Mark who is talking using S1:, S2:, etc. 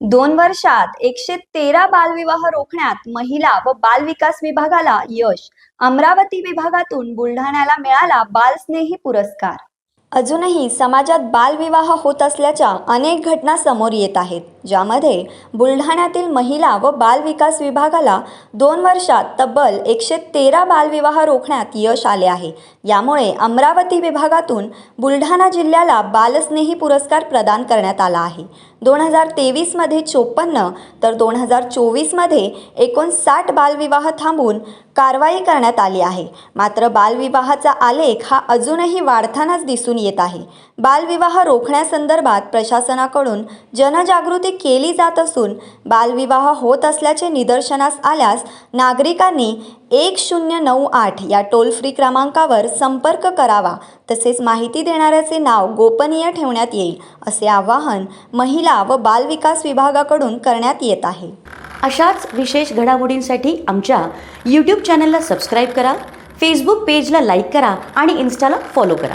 S1: दोन वर्षात एकशे तेरा बालविवाह रोखण्यात महिला व बाल विकास विभागाला यश. अमरावती विभागातून बुलढाण्याला मिळाला बालस्नेही पुरस्कार. अजूनही समाजात बालविवाह होत असल्याच्या अनेक घटना समोर येत आहेत ज्यामध्ये बुलढाण्यातील महिला व बालविकास विभागाला दोन वर्षात तब्बल एकशे तेरा बालविवाह रोखण्यात यश आले आहे. यामुळे अमरावती विभागातून बुलढाणा जिल्ह्याला बालस्नेही पुरस्कार प्रदान करण्यात आला आहे. दोन हजार तेवीसमध्ये चोपन्न तर दोन हजार चोवीसमध्ये एकोणसाठ बालविवाह थांबून कारवाई करण्यात आली आहे. मात्र बालविवाहाचा आलेख हा अजूनही वाढतानाच दिसून दिसून येत आहे. बालविवाह रोखण्यासंदर्भात प्रशासनाकडून जनजागृती केली जात असून बालविवाह होत असल्याचे निदर्शनास आल्यास नागरिकांनी एक शून्य नऊ आठ या टोल फ्री क्रमांकावर संपर्क करावा. तसेच माहिती देणाऱ्याचे नाव गोपनीय ठेवण्यात येईल असे आवाहन महिला व बालविकास विभागाकडून करण्यात येत आहे.
S2: अशाच विशेष घडामोडींसाठी आमच्या यूट्यूब चॅनलला सबस्क्राईब करा फेसबुक पेजला लाईक करा आणि इन्स्टाला फॉलो करा.